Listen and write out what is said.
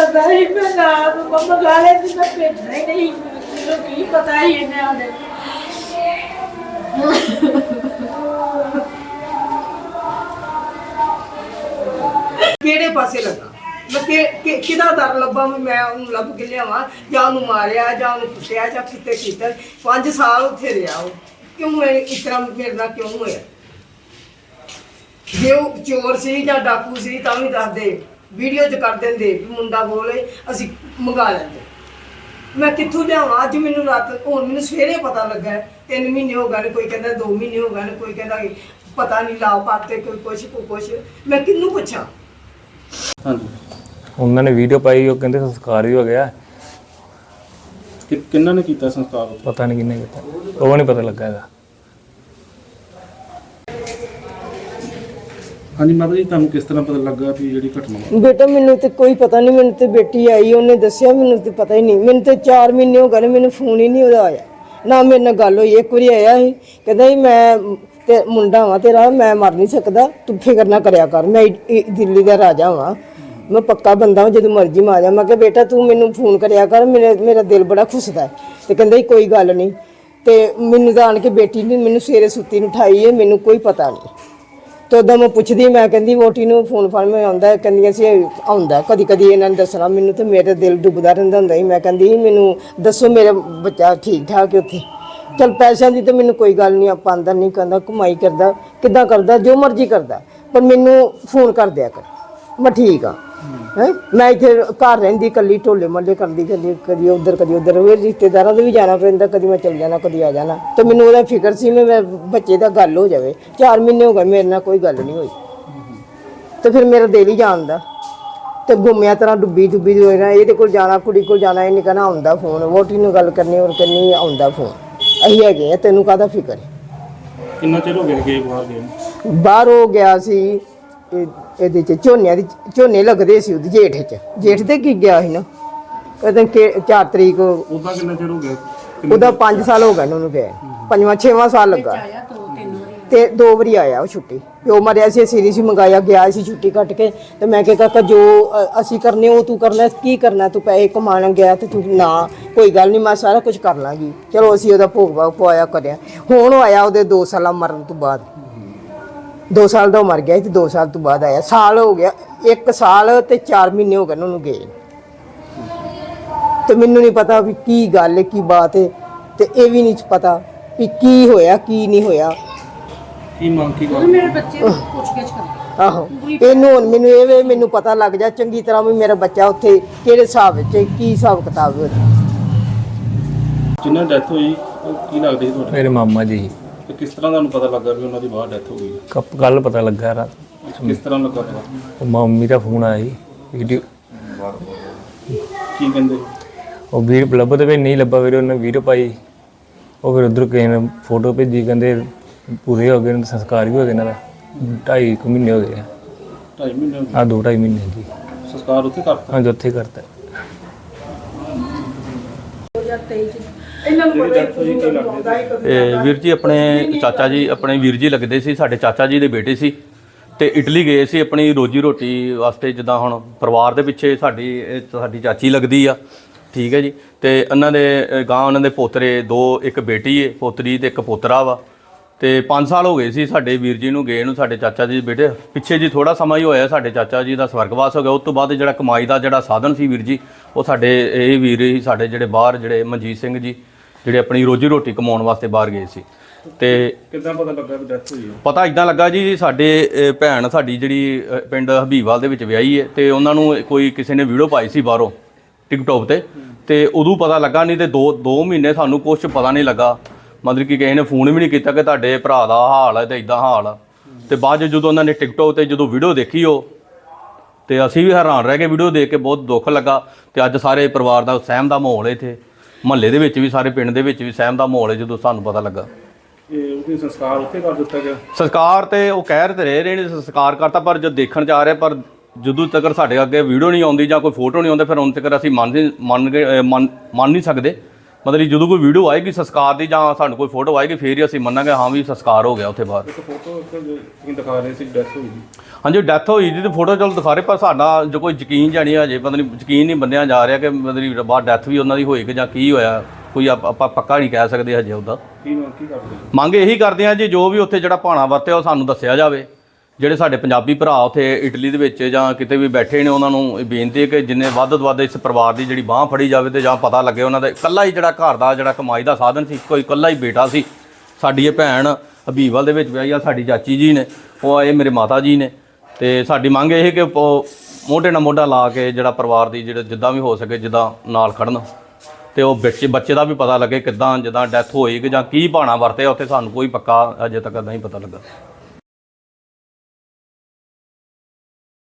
ਆਪਾਂ ਮੰਗਾ ਲੈ ਤੇ ਮੈਂ ਭੇਜਣਾ ਹੀ ਨਹੀਂ, ਮੈਨੂੰ ਕੀ ਪਤਾ ਹੀ ਇਹਨਾਂ ਦੇ। ਕਿਹੜੇ ਪਾਸੇ ਲੱਗਾ? ਮੈਂ ਕਿ ਕਿ- ਕਿਹਦਾ ਦਰ ਲੱਭਾਂ ਵੀ ਮੈਂ ਉਹਨੂੰ ਲੱਭ ਕੇ ਲਿਆਵਾਂ? ਜਾਂ ਉਹਨੂੰ ਮਾਰਿਆ, ਜਾਂ ਉਹਨੂੰ ਕੁੱਟਿਆ, ਜਾਂ ਕਿਤੇ ਕੀਤਾ? 5 ਸਾਲ ਉੱਥੇ ਰਿਹਾ ਉਹ। ਕਿਉਂ ਮੈਂ ਇਸ ਤਰ੍ਹਾਂ ਮੇਰੇ ਨਾਲ ਕਿਉਂ ਹੋਇਆ? ਜੇ ਉਹ ਚੋਰ ਸੀ ਜਾਂ ਡਾਕੂ ਸੀ, ਤਾਂ ਵੀ ਦੱਸਦੇ। ਵੀਡੀਓ 'ਚ ਕਰ ਦਿੰਦੇ ਵੀ ਮੁੰਡਾ ਬੋਲੇ ਅਸੀਂ ਮੰਗਾ ਲੈਂਦੇ। ਮੈਂ ਕਿੱਥੋਂ ਲਿਆਵਾਂ? ਅੱਜ ਮੈਨੂੰ ਰਾਤ ਹੁਣ ਮੈਨੂੰ ਸਵੇਰੇ ਪਤਾ ਲੱਗਾ ਹੈ। ਤਿੰਨ ਮਹੀਨੇ ਹੋ ਗਏ ਨੇ ਕੋਈ ਕਹਿੰਦਾ 2 ਮਹੀਨੇ ਹੋ ਗਏ ਨੇ ਕੋਈ ਕਹਿੰਦਾ ਪਤਾ ਨਹੀਂ ਲਾਓ ਪਾਤੇ ਕੋਈ ਕੁਛ ਕੋਈ ਕੁਛ। ਮੈਂ ਕਿਹਨੂੰ ਪੁੱਛਾਂ? ਹਾਂਜੀ। ਉਹਨਾਂ ਨੇ ਵੀਡੀਓ ਪਾਈ ਉਹ ਕਹਿੰਦੇ ਸੰਸਕਾਰ ਵੀ ਹੋ ਗਿਆ। ਕਿ ਕਿੰਨਾਂ ਨੇ ਕੀਤਾ ਸੰਸਕਾਰ? ਪਤਾ ਨਹੀਂ ਕਿੰਨੇ ਕੀਤਾ। ਉਹ ਨਹੀਂ ਪਤਾ ਲੱਗਾ ਇਹਦਾ। ਹਾਂਜੀ ਮਾਤਾ ਜੀ, ਤੁਹਾਨੂੰ ਕਿਸ ਤਰ੍ਹਾਂ ਪਤਾ ਲੱਗਾ ਵੀ ਜਿਹੜੀ ਘਟਨਾ ਵਾ ਬੇਟਾ, ਮੈਨੂੰ ਤੇ ਕੋਈ ਪਤਾ ਨਹੀਂ, ਮੈਨੂੰ ਤੇ ਬੇਟੀ ਆਈ, ਉਹਨੇ ਦੱਸਿਆ, ਮੈਨੂੰ ਤੇ ਪਤਾ ਹੀ ਨਹੀਂ। ਮੈਨੂੰ ਤੇ 4 ਮਹੀਨੇ ਹੋ ਗਏ ਨੇ, ਮੈਨੂੰ ਫੋਨ ਹੀ ਨਹੀਂ ਉਹਦਾ ਆਇਆ। ਨਾ ਮੇਰੇ ਨਾਲ ਗੱਲ ਹੋਈ, ਇੱਕ ਵਾਰੀ ਆਇਆ ਸੀ, ਕਹਿੰਦਾ ਸੀ, ਮੈਂ ਤੇ ਮੁੰਡਾ ਵਾਂ ਤੇਰਾ, ਮੈਂ ਮਰ ਨਹੀਂ ਸਕਦਾ, ਤੂੰ ਫਿਕਰ ਨਾ ਕਰਿਆ ਕਰ, ਮੈਂ ਇ- ਇ- ਦਿੱਲੀ ਦਾ ਰਾਜਾ ਵਾਂ। ਮੈਂ ਪੱਕਾ ਬੰਦਾ ਵਾਂ, ਜਦੋਂ ਮਰਜ਼ੀ ਮਾਰ ਜਾ ਮੈਂ ਕਿਹਾ, ਬੇਟਾ, ਤੂੰ ਮੈਨੂੰ ਫੋਨ ਕਰਿਆ ਕਰ, ਮੇਰੇ, ਮੇਰਾ ਦਿਲ ਬੜਾ ਖੁੱਸਦਾ ਹੈ। ਤੇ ਕਹਿੰਦਾ ਸੀ, ਕੋਈ ਗੱਲ ਨਹੀਂ। ਤੇ ਮੈਨੂੰ ਤਾਂ ਕੇ ਬੇਟੀ ਨੇ ਮੈਨੂੰ ਸਵੇਰੇ ਸੁੱਤੀ ਨੂੰ ਉਠਾਈ ਹੈ, ਮੈਨੂੰ ਕੋਈ ਪਤਾ ਨਹੀਂ। ਤੇ ਉਦੋਂ ਮੈਂ ਪੁੱਛਦੀ, ਮੈਂ ਕਹਿੰਦੀ, ਵੋਟੀ ਨੂੰ ਫੋਨ ਫਾਨ ਮੈਂ ਆਉਂਦਾ ਕਹਿੰਦੀਆਂ ਸੀ ਆਉਂਦਾ ਕਦੀ ਕਦੀ ਇਹਨਾਂ ਨੇ ਦੱਸਣਾ ਮੈਨੂੰ ਤੇ ਮੇਰਾ ਦਿਲ ਡੁੱਬਦਾ ਰਹਿੰਦਾ ਹੁੰਦਾ ਸੀ। ਮੈਂ ਕਹਿੰਦੀ, ਮੈਨੂੰ ਦੱਸੋ ਮੇਰਾ ਬੱਚਾ ਠੀਕ ਠਾਕ ਹੈ ਉੱਥੇ? ਚਲ ਪੈਸਿਆਂ ਦੀ ਤੇ ਮੈਨੂੰ ਕੋਈ ਗੱਲ ਨਹੀਂ, ਆਪਾਂ ਅੰਦਰ ਨਹੀਂ ਕਹਿੰਦਾ ਕਮਾਈ ਕਰਦਾ, ਕਿੱਦਾਂ ਕਰਦਾ, ਜੋ ਮਰਜ਼ੀ ਕਰਦਾ। ਪਰ ਮੈਨੂੰ ਫੋਨ ਕਰ ਦਿਆ ਕਰ। ਮੈਂ ਠੀਕ ਆ ਹੈ? ਮੈਂ ਇੱਥੇ ਘਰ ਰਹਿੰਦੀ ਕੱਲੀ ਢੋਲੇ ਮੱਲੇ ਕਰਦੀ ਕਦੀ ਕਦੀ ਉਧਰ ਕਦੀ ਉਧਰ। ਉਹ ਰਿਸ਼ਤੇਦਾਰਾਂ ਦੇ ਵੀ ਜਾਣਾ ਪੈਂਦਾ ਕਦੀ ਮੈਂ ਚਲ ਜਾਣਾ ਕਦੀ ਆ ਜਾਣਾ। ਤੇ ਮੈਨੂੰ ਉਹਦਾ ਫਿਕਰ ਸੀ ਮੈਂ ਬੱਚੇ ਦਾ ਗੱਲ ਹੋ ਜਾਵੇ। 4 ਮਹੀਨੇ ਹੋ ਗਏ ਮੇਰੇ ਨਾਲ ਕੋਈ ਗੱਲ ਨਹੀਂ ਹੋਈ। ਤੇ ਫਿਰ ਮੇਰਾ ਦਿਲ ਹੀ ਜਾਣਦਾ ਤੇ ਗੁੰਮਿਆ ਤਰ੍ਹਾਂ ਡੁੱਬੀ ਡੁੱਬੀ ਹੋਏਗਾ ਇਹਦੇ ਕੋਲ ਜਾਣਾ ਕੁੜੀ ਕੋਲ ਜਾਣਾ ਇਹਨੇ ਕਹਿਣਾ ਆਉਂਦਾ ਫੋਨ। ਵੋਟੀ ਨੂੰ ਗੱਲ ਕਰਨੀ ਹੋਰ ਕਰਨੀ ਆਉਂਦਾ ਫੋਨ। ਅਸੀਂ ਹੈਗੇ ਤੈਨੂੰ ਕਾਹਦਾ ਫਿਕਰ? ਕਿੰਨਾ ਚਿਰ ਹੋ ਗਿਆ ਗਏ ਬਾਹਰ ਗਏ? ਬਾਹਰ ਹੋ ਗਿਆ ਸੀ ਇਹ- ਇਹਦੇ ਚ ਝੋਨਿਆਂ ਦੀ ਝੋਨੇ ਲੱਗਦੇ ਸੀ ਉਹਦੀ ਜੇਠ ਚ। ਜੇਠ ਤੇ ਕੀ ਗਿਆ ਸੀ ਨਾ? ਕਦੇ ਕਿ 4 ਤਰੀਕ ਉਦਾਂ ਕਿੰਨਾ ਚਿਰ ਹੋ ਗਿਆ? ਉਹਦਾ 5 ਸਾਲ ਹੋ ਗਏ ਨੇ ਉਹਨੂੰ ਗਏ ਪੰਜਵਾਂ ਛੇਵਾਂ ਸਾਲ ਲੱਗਾ। ਤੇ ਦੋ ਵਾਰੀ ਆਇਆ ਉਹ ਛੁੱਟੀ। ਪਿਓ ਮਰਿਆ ਸੀ ਸੀਰੀਅਸ ਹੀ ਮੰਗਾਇਆ ਗਿਆ ਸੀ ਛੁੱਟੀ ਕੱਟ ਕੇ। ਤੇ ਮੈਂ ਕਿਹਾ ਕਾਕਾ ਜੋ ਅਸੀਂ ਕਰਨੇ ਉਹ ਤੂੰ ਕਰਨਾ ਕੀ ਕਰਨਾ ਤੂੰ ਪੈਸੇ ਕਮਾਣ ਗਿਆ ਤੇ ਤੂੰ ਨਾ ਕੋਈ ਗੱਲ ਨਹੀਂ ਮੈਂ ਸਾਰਾ ਕੁਝ ਕਰ ਲਾਂਗੀ। ਚਲੋ ਅਸੀਂ ਉਹਦਾ ਭੋਗ ਭਾਗ ਪਵਾਇਆ ਕਰਿਆ। ਹੁਣ ਉਹ ਆਇਆ ਉਹਦੇ 2 ਸਾਲਾਂ ਮਰਨ ਤੋਂ ਬਾਅਦ। 2 ਸਾਲ ਦਾ ਉਹ ਮਰ ਗਿਆ ਸੀ ਤੇ 2 ਸਾਲ ਤੋਂ ਬਾਅਦ ਆਇਆ। ਸਾਲ ਹੋ ਗਿਆ। 1 ਸਾਲ ਤੇ 4 ਮਹੀਨੇ ਹੋ ਗਏ ਨੇ ਉਹਨੂੰ ਗਏ ਤੇ ਮੈਨੂੰ ਨਹੀਂ ਪਤਾ ਵੀ ਕੀ ਗੱਲ ਹੈ ਕੀ ਬਾਤ ਹੈ। ਤੇ ਇਹ ਵੀ ਨਹੀਂ ਪਤਾ ਵੀ ਕੀ ਹੋਇਆ ਕੀ ਨਹੀਂ ਹੋਇਆ। ਕੀ ਮੰਗ ਕੀ ਗੱਲ? ਮੇਰੇ ਬੱਚੇ ਨੂੰ ਪੁੱਛ ਕਰ। ਆਹੋ। ਇਹਨੂੰ ਹੁਣ ਮੈਨੂੰ ਇਹ ਵੇ ਮੈਨੂੰ ਪਤਾ ਲੱਗ ਜਾ ਚੰਗੀ ਤਰ੍ਹਾਂ ਵੀ ਮੇਰਾ ਬੱਚਾ ਉੱਥੇ ਕਿਹੜੇ ਹਿਸਾਬ ਵਿੱਚ ਹੈ, ਕੀ ਹਿਸਾਬ ਕਿਤਾਬ ਹੈ। ਉਹਦਾ। ਜਿੰਨਾ ਡੈਥ ਹੋਈ ਉਹ ਕੀ ਲੱਗਦਾ ਸੀ ਤੁਹਾਡੇ? ਮੇਰੇ ਮਾਮਾ ਜੀ। ਕਿਸ ਤਰ੍ਹਾਂ ਤੁਹਾਨੂੰ ਪਤਾ ਲੱਗਾ ਵੀ ਉਹਨਾਂ ਦੀ ਬਾਹਰ ਡੈਥ ਹੋ ਗਈ ਕੱਪ ਕੱਲ ਪਤਾ ਲੱਗਾ ਰਾਤ ਕਿਸ ਤਰ੍ਹਾਂ ਲੱਗਾ ਪਤਾ ਉਹ ਮੰਮੀ ਦਾ ਫੋਨ ਆਇਆ ਸੀ ਵੀਡੀਓ ਕੀ ਕਹਿੰਦੇ? ਉਹ ਵੀਰ ਲੱਭਦੇ ਵੀ ਨਹੀਂ ਲੱਭਾ ਵੀਰੇ ਉਹਨੇ ਵੀਡੀਓ ਪਾਈ। ਉਹ ਫਿਰ ਉਧਰ ਕਿਸੇ ਨੇ ਫੋਟੋ ਭੇਜੀ ਕਹਿੰਦੇ ਪੂਰੇ ਹੋ ਗਏ ਨੇ ਸੰਸਕਾਰ ਵੀ ਹੋ ਗਏ ਇਹਨਾਂ ਦਾ ਢਾਈ ਕੁ ਮਹੀਨੇ ਹੋ ਗਏ ਆ। ਢਾਈ ਮਹੀਨੇ ਹੋ ਆਹ ਦੋ ਢਾਈ ਮਹੀਨੇ ਜੀ। ਗਏ ਸੰਸਕਾਰ ਉੱਥੇ ਕਰਤਾ? ਹਾਂ ਉੱਥੇ ਕਰਤਾ। ਇਹਨਾਂ ਨੂੰ ਇਹ ਵੀਰ ਜੀ ਆਪਣੇ ਚਾਚਾ ਜੀ ਆਪਣੇ ਵੀਰ ਜੀ ਲੱਗਦੇ ਸੀ ਸਾਡੇ ਚਾਚਾ ਜੀ ਦੇ ਬੇਟੇ ਸੀ। ਤੇ ਇਟਲੀ ਗਏ ਸੀ ਆਪਣੀ ਰੋਜੀ ਰੋਟੀ ਵਾਸਤੇ ਜਿੱਦਾਂ ਹੁਣ ਪਰਿਵਾਰ ਦੇ ਪਿੱਛੇ ਸਾਡੀ ਸਾਡੀ ਚਾਚੀ ਲੱਗਦੀ ਆ। ਠੀਕ ਹੈ ਜੀ। ਤੇ ਉਹਨਾਂ ਦੇ ਗਾਂ ਉਹਨਾਂ ਦੇ ਪੋਤਰੇ ਦੋ ਇੱਕ ਬੇਟੀ ਏ ਪੋਤਰੀ ਤੇ ਇੱਕ ਪੋਤਰਾ ਵਾ। ਤੇ 5 ਸਾਲ ਹੋ ਗਏ ਸੀ ਸਾਡੇ ਵੀਰ ਜੀ ਨੂੰ ਗਏ ਨੂੰ ਸਾਡੇ ਚਾਚਾ ਜੀ ਦੇ ਬੇਟੇ। ਪਿੱਛੇ ਜੀ ਥੋੜਾ ਸਮਾਂ ਹੀ ਹੋਇਆ ਸਾਡੇ ਚਾਚਾ ਜੀ ਦਾ ਸਵਰਗਵਾਸ ਹੋ ਗਿਆ। ਉਸ ਤੋਂ ਬਾਅਦ ਜਿਹੜਾ ਕਮਾਈ ਦਾ ਜਿਹੜਾ ਸਾਧਨ ਸੀ ਵੀਰ ਜੀ ਉਹ ਸਾਡੇ ਇਹ ਵੀਰ ਹੀ ਸਾਡੇ ਜਿਹੜੇ ਬਾਹਰ ਜਿਹੜੇ ਮਨਜੀਤ ਸਿੰਘ ਜੀ ਜਿਹੜੇ ਆਪਣੀ ਰੋਜੀ ਰੋਟੀ ਕਮਾਉਣ ਵਾਸਤੇ ਬਾਹਰ ਗਏ ਸੀ। ਤੇ ਕਿੱਦਾਂ ਪਤਾ ਲੱਗਾ ਵੀ ਡੈਥ ਹੋਈ ਹੈ? ਪਤਾ ਇਦਾਂ ਲੱਗਾ ਜੀ ਸਾਡੇ ਅ, ਭੈਣ ਸਾਡੀ ਜਿਹੜੀ ਅ, ਪਿੰਡ ਹਬੀਬਵਾਲ ਦੇ ਵਿੱਚ ਵਿਆਹੀ ਹੈ ਤੇ ਉਹਨਾਂ ਨੂੰ ਕੋਈ ਕਿਸੇ ਨੇ ਵੀਡੀਓ ਪਾਈ ਸੀ ਬਾਹਰੋਂ ਟਿਕਟੋਕ ਤੇ। ਤੇ ਉਦੋਂ ਪਤਾ ਲੱਗਾ ਨਹੀਂ ਤੇ 2 2 ਮਹੀਨੇ ਸਾਨੂੰ ਕੁਝ ਪਤਾ ਨਹੀਂ ਲੱਗਾ। ਮਤਲਬ ਕਿ ਕਿਸੇ ਨੇ ਫੋਨ ਵੀ ਨਹੀਂ ਕੀਤਾ ਕਿ ਤੁਹਾਡੇ ਭਰਾ ਦਾ ਹਾਲ ਹੈ ਤੇ ਇਦਾਂ ਹਾਲ ਆ। ਤੇ ਬਾਅਦ 'ਚ ਜਦੋਂ ਉਹਨਾਂ ਨੇ ਟਿਕਟੋਕ ਤੇ ਜਦੋਂ ਵੀਡੀਓ ਦੇਖੀ ਉਹ ਤੇ ਅਸੀਂ ਵੀ ਹੈਰਾਨ ਰਹਿ ਗਏ ਵੀਡੀਓ ਦੇਖ ਕੇ ਬਹੁਤ ਦੁੱਖ ਲੱਗਾ। ਤੇ ਅੱਜ ਸਾਰੇ ਪਰਿਵਾਰ ਦਾ ਸਹਿਮ ਦਾ ਮਾਹੌਲ ਹੈ ਇੱਥੇ। ਮਹੱਲੇ ਦੇ ਵਿੱਚ ਵੀ ਸਾਰੇ ਪਿੰਡ ਦੇ ਵਿੱਚ ਵੀ ਸਹਿਮ ਦਾ ਮਾਹੌਲ ਹੈ ਜਦੋਂ ਸਾਨੂੰ ਪਤਾ ਲੱਗਾ। ਇਹ ਉਹਦੀ ਸੰਸਕਾਰ ਉੱਥੇ ਕਰ ਦਿੱਤਾ ਗਿਆ? ਸੰਸਕਾਰ ਤੇ ਉਹ ਕਹਿ ਰਹੇ ਤੇ ਰਹੇ ਰਹੇ ਨੇ ਸੰਸਕਾਰ ਕਰਤਾ ਪਰ ਜਦ ਦੇਖਣ ਚ ਆ ਰਿਹਾ ਪਰ ਜਦੋਂ ਤੱਕ ਸਾਡੇ ਅੱਗੇ ਵੀਡੀਓ ਨਹੀਂ ਆਉਂਦੀ ਜਾਂ ਕੋਈ ਫੋਟੋ ਨਹੀਂ ਆਉਂਦੀ ਫਿਰ ਉਨ ਤੱਕ ਅਸੀਂ ਮੰਨ ਮੰਨ ਮੰਨ ਨਹੀਂ ਸਕਦੇ। ਮਤਲਬ ਜਦੋਂ ਕੋਈ ਵੀਡੀਓ ਆਏਗੀ ਸੰਸਕਾਰ ਦੀ ਜਾਂ ਸਾਨੂੰ ਕੋਈ ਫੋਟੋ ਆਏਗੀ ਫੇਰ ਹੀ ਅਸੀਂ ਮੰਨਾਂਗੇ ਹਾਂ ਵੀ ਸੰਸਕਾਰ ਹੋ ਗਿਆ ਉੱਥੇ ਬਾਹਰ। ਇੱਕ ਫੋਟੋ ਤੁਸੀਂ ਦਿਖਾ ਰਹੇ ਸੀ ਡੈਥ ਹੋਈ ਦੀ ਹਾਂਜੀ ਡੈਥ ਹੋਈ ਦੀ ਤੇ ਫੋਟੋ ਚਲ ਦਿਖਾ ਰਹੇ ਪਰ ਸਾਡਾ ਜੋ ਕੋਈ ਯਕੀਨ ਜਾਣੀ ਹਜੇ ਪਤਾ ਨਹੀਂ ਯਕੀਨ ਨਹੀਂ ਬੰਦਿਆਂ ਜਾ ਰਿਹਾ ਕਿ ਮਤਲਬ ਬਾਹਰ ਡੈਥ ਵੀ ਉਹਨਾਂ ਦੀ ਹੋਈ ਕਿ ਜਾਂ ਕੀ ਹੋਇਆ ਕੋਈ ਆਪ- ਪੱਕਾ ਨਹੀਂ ਕਹਿ ਸਕਦੇ ਹਜੇ ਉਹਦਾ। ਕੀ ਮੰਗ ਕੀ ਕਰਦੇ ਹੋ? ਮੰਗ ਇਹੀ ਕਰਦੇ ਆ ਜੀ ਜੋ ਵੀ ਉੱਥੇ ਜਿਹੜਾ ਭਾਣਾ ਵਰਤਿਆ ਉਹ ਸਾਨੂੰ ਦੱਸਿਆ ਜਾਵੇ। ਜਿਹੜੇ ਸਾਡੇ ਪੰਜਾਬੀ ਭਰਾ ਉੱਥੇ ਇਟਲੀ ਦੇ ਵਿੱਚ ਜਾਂ ਕਿਤੇ ਵੀ ਬੈਠੇ ਨੇ, ਉਹਨਾਂ ਨੂੰ ਇਹ ਬੇਨਤੀ ਹੈ ਕਿ ਜਿੰਨੇ ਵੱਧ ਤੋਂ ਵੱਧ ਇਸ ਪਰਿਵਾਰ ਦੀ ਜਿਹੜੀ ਬਾਹ ਫੜੀ ਜਾਵੇ ਤੇ ਜਾਂ ਪਤਾ ਲੱਗੇ ਉਹਨਾਂ ਦਾ, ਇਕੱਲਾ ਹੀ ਜਿਹੜਾ ਘਰ ਦਾ, ਜਿਹੜਾ ਕਮਾਈ ਦਾ ਸਾਧਨ ਸੀ ਕੋਈ ਇਕੱਲਾ ਹੀ ਬੇਟਾ ਸੀ। ਸਾਡੀ ਇਹ ਭੈਣ ਹਬੀਬਲ ਦੇ ਵਿੱਚ ਵਿਆਹੀ ਆ, ਸਾਡੀ ਚਾਚੀ ਜੀ ਨੇ, ਉਹ ਆਏ ਮੇਰੇ ਮਾਤਾ ਜੀ ਨੇ। ਤੇ ਸਾਡੀ ਮੰਗ ਇਹ ਹੈ ਕਿ ਉਹ ਮੋਢੇ ਨਾਲ ਮੋਢਾ ਲਾ ਕੇ ਜਿਹੜਾ ਪਰਿਵਾਰ ਦੀ ਜਿਹੜਾ ਜਿੱਦਾਂ ਵੀ ਹੋ ਸਕੇ, ਜਿੱਦਾਂ ਨਾਲ ਖੜਨ। ਤੇ ਉਹ ਬੱਚੇ ਬੱਚੇ ਦਾ ਵੀ ਪਤਾ ਲੱਗੇ ਕਿੱਦਾਂ, ਜਿੱਦਾਂ ਡੈਥ ਹੋਈ ਕਿ ਜਾਂ ਕੀ ਭਾਣਾ ਵਰਤਿਆ, ਉੱਥੇ ਸਾਨੂੰ ਕੋਈ ਪੱਕਾ ਅਜੇ ਤੱਕ ਨਹੀਂ ਪਤਾ ਲੱਗਾ।